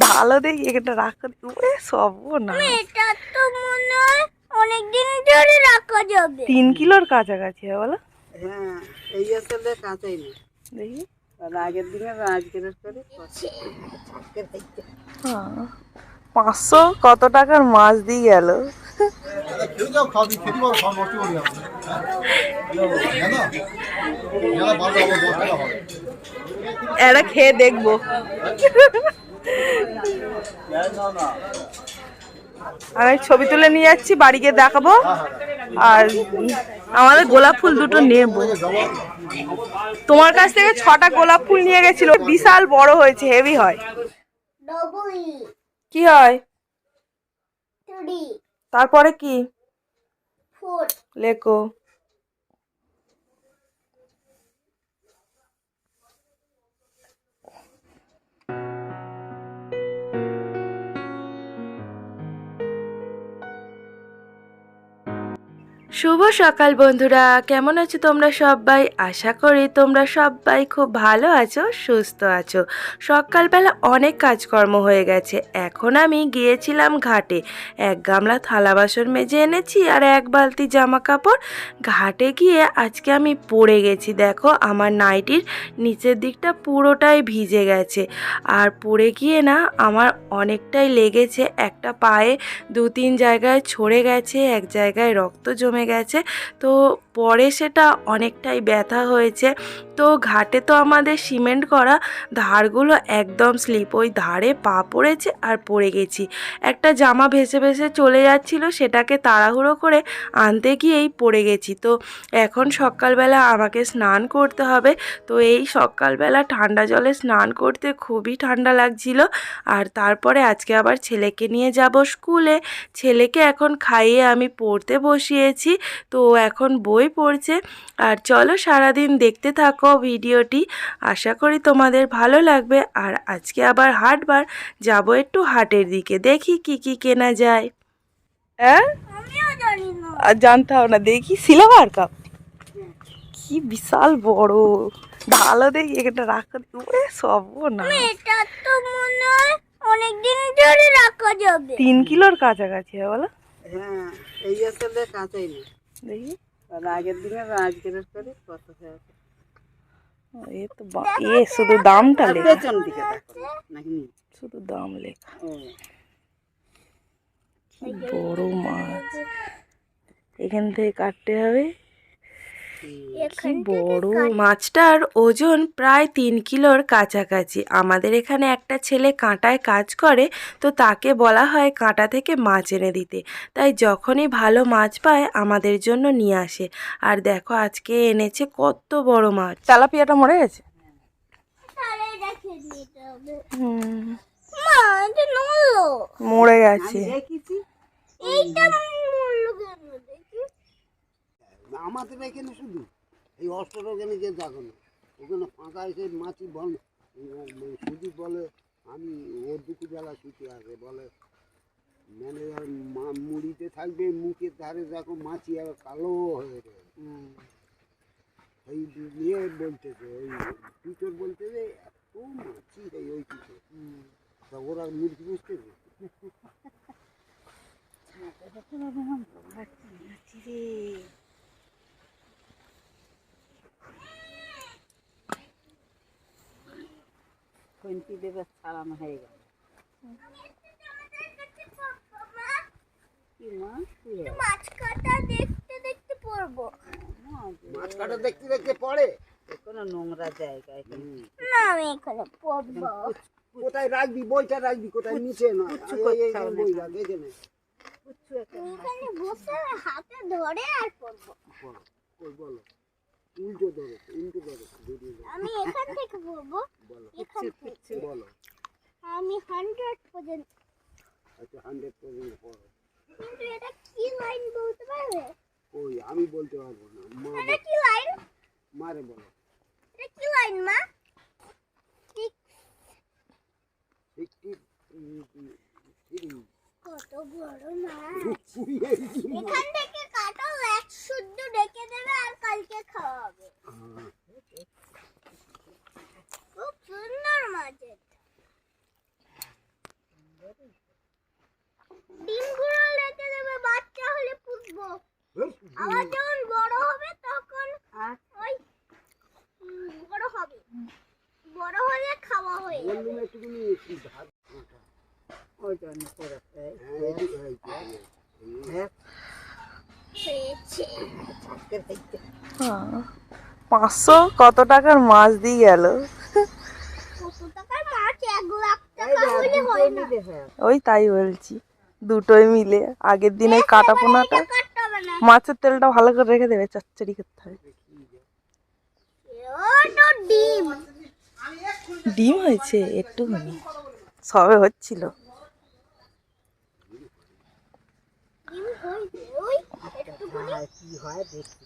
ভালো দেখি এটা রাখো ওরে সব না এটা তো মনে হয় অনেকদিন ধরে রাখা যাবে। তিন কিলোর কাছাকাছি হয় বলো। হ্যাঁ এই আসলে কাঁচাই না। দেখি। আর আগের দিনে আজকের করে হ্যাঁ। পাঁচশো কত টাকার মাছ দিয়ে গেল? হ্যাঁ এটা খেয়ে দেখব। আমি ছবি তুলে নিয়ে যাচ্ছি বাড়ি গিয়ে দেখাবো। আর আমাদের গোলাপ ফুল দুটো নেব। তোমার কাছ থেকে ছটা গোলাপ ফুল নিয়ে গেছিল বিশাল বড় হয়েছে হেভি হয়। কি হয়? তারপরে কি? লেখো শুভ সকাল বন্ধুরা। কেমন আছো তোমরা সবাই? আশা করি তোমরা সবাই খুব ভালো আছো, সুস্থ আছো। সকালবেলা অনেক কাজকর্ম হয়ে গেছে। এখন আমি গিয়েছিলাম ঘাটে। এক গামলা থালা বাসন মেজে এনেছি আর এক বালতি জামা কাপড় ঘাটে গিয়ে আজকে আমি পড়ে গেছি। দেখো, আমার নাইটির নিচের দিকটা পুরোটাই ভিজে গেছে। আর পড়ে গিয়ে না, আমার অনেকটাই লেগেছে। একটা পায়ে দু তিন জায়গায় ছড়ে গেছে, এক জায়গায় রক্ত জমে গেছে। তো পরে সেটা অনেকটাই ব্যথা হয়েছে। তো ঘাটে তো আমাদের সিমেন্ট করা ধারগুলো একদম স্লিপ ওই ধারে পা পড়েছে আর পড়ে গেছি। একটা জামা ভেসে ভেসে চলে যাচ্ছিল, সেটাকে তাড়াহুড়ো করে আনতে গিয়েই পড়ে গেছি। তো এখন সকালবেলা আমাকে স্নান করতে হবে। তো এই সকালবেলা ঠান্ডা জলে স্নান করতে খুবই ঠান্ডা লাগছিল। আর তারপরে আজকে আবার ছেলেকে নিয়ে যাব স্কুলে। ছেলেকে এখন খাইয়ে আমি পড়তে বসিয়েছি। তো এখন বই পড়ছে। আর চলো সারাদিন দেখতে থাকো ভিডিওটি। আশা করি তোমাদের ভালো লাগবে। আর আজকে আবার হাটবার। যাব একটু হাটের দিকে। দেখি কি কি কেনা যায়। হ্যাঁ জানি আর জানতাম না। দেখি সিলেবার কাপ। কি বিশাল বড়। ভালো দেখি এটা রাখো। ওরে সব না এটা তো মনে হয় অনেকদিন ধরে রাখা যাবে। তিন কিলোর কাছাকাছি বলো। হ্যাঁ এই আসলে কাঁচাই না দেখি। আর আগের দিনে আজকের করে কত এ তো এ শুধু দামটা লেখা। পেছন দিকে দেখো নাকি শুধু দাম লেখা। বড় মাছ। এখান থেকে কাটতে হবে। কি বড় মাছটার ওজন প্রায় তিন কিলোর কাছাকাছি। আমাদের এখানে একটা ছেলে কাঁটায় কাজ করে তো তাকে বলা হয় কাঁটা থেকে মাছ এনে দিতে। তাই যখনই ভালো মাছ পায় আমাদের জন্য নিয়ে আসে। আর দেখো আজকে এনেছে কত বড় মাছ। তেলাপিয়াটা মরে গেছে? মরে গেছে। এইটা আমাদের এখানে শুধু এই অস্ত্র ওখানে যে দেখো না ওখানে ফাঁকা এসে মাছি বল সুজি বলে আমি ওর দুপুরবেলা ছুটি আসে বলে ম্যানেজার মুড়িতে থাকবে মুখের ধারে দেখো মাছি আর কালো হয়ে গেছে এই নিয়ে বলতেছে ওই টিচর বলতেছে এত মাছি এই ওই টিচর তা ওরা মুরগি বুঝতেছে? দেবে ছাড়ানো হয়ে গেল। মাছ কাটা দেখতে দেখতে পড়ব। মাছ মাছ কাটা দেখতে দেখতে পড়ে? কোনো নোংরা জায়গায় না আমি এখানে পড়ব। কোথায় রাখবি? বইটা রাখবি? কোথায় নিচে? না বই রাখ এখানে এখানে বসে হাতে ধরে আর পড়ব। বলো বলো। উল্টো ধরো উল্টো ধরো আমি এখান থেকে পড়ব বলো। এখান থেকে। বলো। আমি হান্ড্রেড পর্যন্ত আচ্ছা হান্ড্রেড পার্সেন্ট পড়ো কিন্তু এটা কি লাইন বলতে পারবে? ওই আমি বলতে পারব না। মা এটা কি লাইন মারে বলো। এটা কি লাইন মা? কত বড় না। এখান থেকে কাটাও এক শুদ্ধ ডেকে দেবে আর কালকে খাওয়া হবে খুব সুন্দর মাছ ডিমগুলো রেখে দেবে বাচ্চা হলে পুষবো আবার যখন বড় হবে তখন ওই বড় হবে বড় হলে খাওয়া হয়ে যাবে। হ্যাঁ পাঁচশো কত টাকার মাছ দিয়ে গেল? হয় ওই তাই বলছি দুটোই মিলে। আগের দিন ওই কাটা পোনাটা মাছের তেলটা ভালো করে রেখে দেবে চচ্চড়ি করতে হবে। ডিম। ডিম হয়েছে একটুখানি সবে হচ্ছিল। কি হয় দেখছি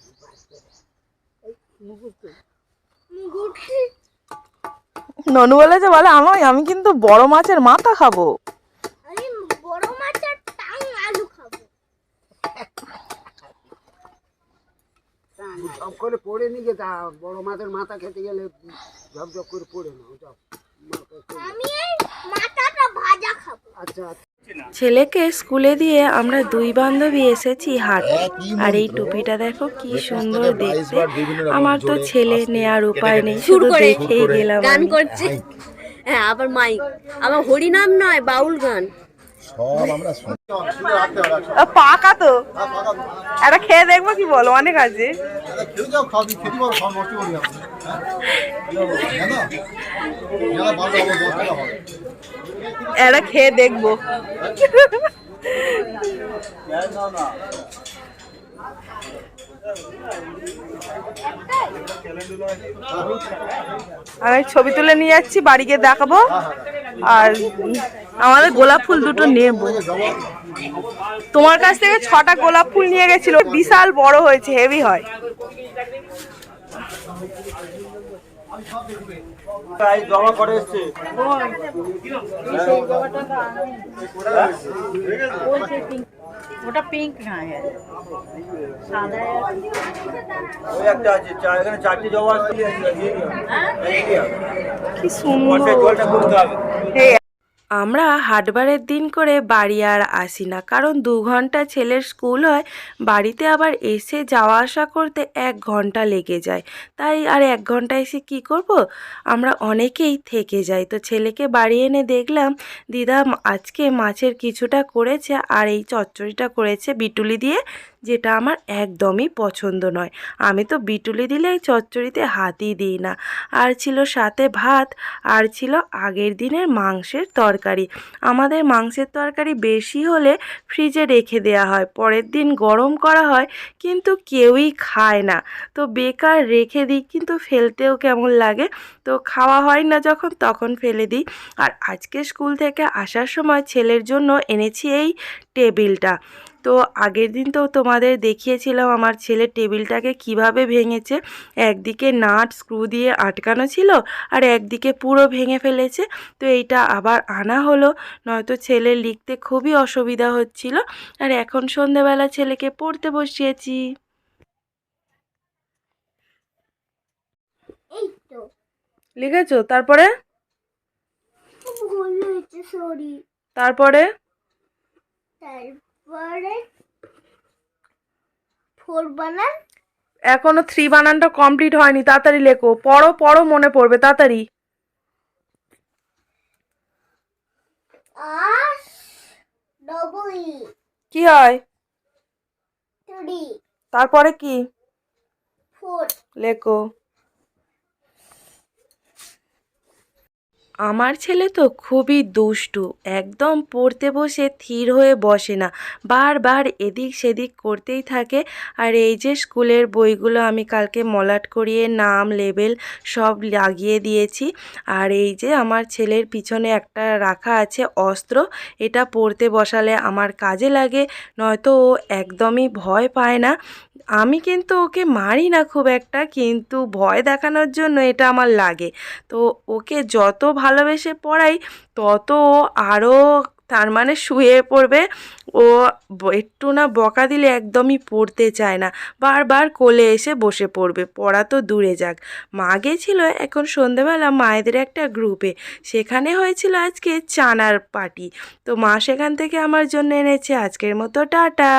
ননু বলেছে বলে আমায় আমি কিন্তু বড় মাছের মাথা খাব। আমি বড় মাছের টাং আলু খাব। করে পড়ে নিয়ে তা বড় মাছের মাথা খেতে গেলে ঝকঝক করে পড়ে না আমি মাথাটা ভাজা খাব। আচ্ছা আচ্ছা। ছেলেকে স্কুলে দিয়ে আমরা দুই বান্ধবী এসেছি হাটে। আর এই টুপিটা দেখো কি সুন্দর দেখতে। আমার তো ছেলে নেয়ার উপায় নেই শুধু দেখেই গেলাম গান করছে? হ্যাঁ আবার মাইক। আবার হরিনাম নয় বাউল গান। সব আমরা পাকা তো। হ্যাঁ। একটা খেয়ে দেখব কি বলো অনেক আছে। খেয়ে হ্যাঁ? হবে। একটা খেয়ে দেখব। আমি ছবি তুলে নিয়ে যাচ্ছি বাড়ি গিয়ে দেখাবো। আর আমাদের গোলাপ ফুল দুটো নেব। তোমার কাছ থেকে ছটা গোলাপ ফুল নিয়ে গেছিল বিশাল বড় হয়েছে হেভি হয়। জমা করে এসছে। ওটা পিঙ্ক না সাদা ওই একটা আছে চা- এখানে চারটে জমা আসছে কি সুন্দর। জলটা করতে হবে হে, আমরা হাটবারের দিন করে বাড়ি আর আসি না, কারণ দু ঘণ্টা ছেলের স্কুল হয়, বাড়িতে আবার এসে যাওয়া আসা করতে এক ঘণ্টা লেগে যায়। তাই আর এক ঘণ্টা এসে কি করব? আমরা অনেকেই থেকে যাই। তো ছেলেকে বাড়ি এনে দেখলাম, দিদা, আজকে মাছের কিছুটা করেছে আর এই চচ্চড়িটা করেছে বিটুলি দিয়ে। যেটা আমার একদমই পছন্দ নয়। আমি তো বিটুলি দিলে এই চচ্চড়িতে হাতই দিই না। আর ছিল সাথে ভাত, আর ছিল আগের দিনের মাংসের তরকারি। আমাদের মাংসের তরকারি বেশি হলে ফ্রিজে রেখে দেওয়া হয়। পরের দিন গরম করা হয়, কিন্তু কেউই খায় না। তো বেকার রেখে দিই, কিন্তু ফেলতেও কেমন লাগে? তো খাওয়া হয় না যখন, তখন ফেলে দিই। আর আজকে স্কুল থেকে আসার সময় ছেলের জন্য এনেছি এই টেবিলটা। তো আগের দিন তো তোমাদের দেখিয়েছিলাম আমার ছেলে টেবিলটাকে কীভাবে ভেঙেছে। একদিকে নাট স্ক্রু দিয়ে আটকানো ছিল আর একদিকে পুরো ভেঙে ফেলেছে। তো এইটা আবার আনা হলো নয়তো ছেলে লিখতে খুবই অসুবিধা হচ্ছিল। আর এখন সন্ধেবেলা ছেলেকে পড়তে বসিয়েছি। লিখেছো? তারপরে? তারপরে? ফোর বানান। এখনও থ্রি বানানটা কমপ্লিট হয়নি তাড়াতাড়ি লেখো। পড়ো পড়ো মনে পড়বে তাড়াতাড়ি। ই কি হয়? তারপরে কি? ফোর লেখো। আমার ছেলে তো খুবই দুষ্টু, একদম পড়তে বসে থির হয়ে বসে না। বারবার এদিক সেদিক করতেই থাকে। আর এই যে স্কুলের বইগুলো আমি কালকে মলাট করিয়ে, নাম, লেবেল সব লাগিয়ে দিয়েছি। আর এই যে আমার ছেলের পিছনে একটা রাখা আছে অস্ত্র, এটা পড়তে বসালে আমার কাজে লাগে, নয়তো ও একদমই ভয় পায় না। আমি কিন্তু ওকে মারি না খুব একটা, কিন্তু ভয় দেখানোর জন্য এটা আমার লাগে। তো ওকে যত ভালোবেসে পড়াই, তত আরও তার মানে শুয়ে পড়বে। ও একটু না বকা দিলে একদমই পড়তে চায় না। বারবার কোলে এসে বসে পড়বে, পড়া তো দূরে যাক। মা গেছিল এখন সন্ধেবেলা মায়েদের একটা গ্রুপে। সেখানে হয়েছিল আজকে চানার পার্টি। তো মা সেখান থেকে আমার জন্য এনেছে। আজকের মতো টাটা।